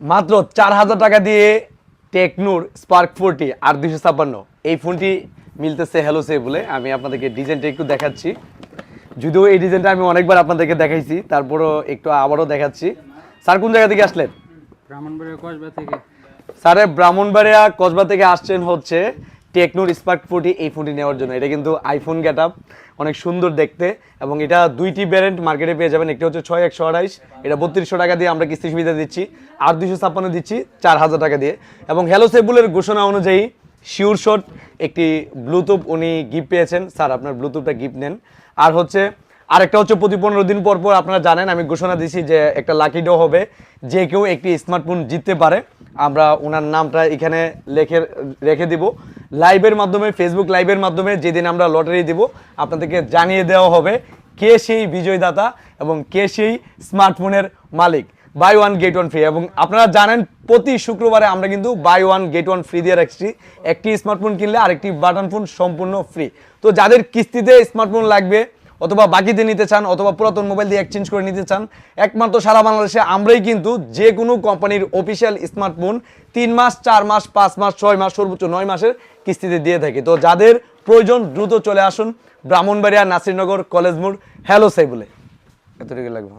মাত্র চার হাজার টাকা দিয়ে টেকনুর স্পার্ক ফোরটি আর দুশো ছাপ্পান্ন। এই ফোনটি মিলতেছে হ্যালো সে বলে। আমি আপনাদেরকে ডিজাইনটা একটু দেখাচ্ছি। যদিও এই ডিজাইনটা আমি অনেকবার আপনাদেরকে দেখাইছি তারপরও একটু আবারও দেখাচ্ছি। স্যার কোন জায়গা থেকে আসলেন? ব্রাহ্মণবাড়িয়া কসবা থেকে। স্যারে ব্রাহ্মণবাড়িয়া কসবা থেকে আসছেন হচ্ছে টেকনোর স্পার্ক ফোরটি এই ফোনটি নেওয়ার জন্য। এটা কিন্তু আইফোন গেট অনেক সুন্দর দেখতে এবং এটা দুইটি ব্যারেন্ট মার্কেটে পেয়ে যাবেন। একটি হচ্ছে ছয় একশো আড়াইশ, এটা বত্রিশশো টাকা দিয়ে আমরা কিস্তি সুবিধা দিচ্ছি। আর দুশো ছাপ্পান্ন দিচ্ছি চার হাজার টাকা দিয়ে। এবং হ্যালো সেবুলের ঘোষণা অনুযায়ী শিওর শট একটি ব্লুটুথ উনি গিফট পেয়েছেন। স্যার, আপনার ব্লুটুথটা গিফট নেন। আর হচ্ছে আরেকটা হচ্ছে প্রতি পনেরো দিন পর পর আপনারা জানেন, আমি ঘোষণা দিছি যে একটা লাকি ডো হবে। যে কেউ একটি স্মার্টফোন জিততে পারে, আমরা ওনার নামটা এখানে লেখে, রেখে দিব। লাইভের মাধ্যমে ফেসবুক লাইভের মাধ্যমে যেদিন আমরা লটারি দেব, আপনাদেরকে জানিয়ে দেওয়া হবে কে সেই বিজয়দাতা এবং কে সেই স্মার্টফোনের মালিক। Buy one get one free এবং আপনারা জানেন, প্রতি শুক্রবারে আমরা কিন্তু buy one get one free দিয়ে রাখছি। একটি স্মার্টফোন কিনলে আরেকটি বাটন ফোন সম্পূর্ণ ফ্রি তো যাদের কিস্তিতে স্মার্টফোন লাগবে অথবা বাকিতে নিতে চান, অথবা পুরাতন মোবাইল দিয়ে এক্সচেঞ্জ করে নিতে চান, একমাত্র সারা বাংলাদেশে আমরাই কিন্তু যে কোনো কোম্পানির অফিসিয়াল স্মার্টফোন তিন মাস, চার মাস, পাঁচ মাস, ছয় মাস, সর্বোচ্চ নয় মাসের কিস্তিতে দিয়ে থাকি। তো যাদের প্রয়োজন, দ্রুত চলে আসুন। ব্রাহ্মণবাড়িয়া, নাসিরনগর কলেজ মোড় হ্যালো সাইবুলে। এতটুকু লাগবে।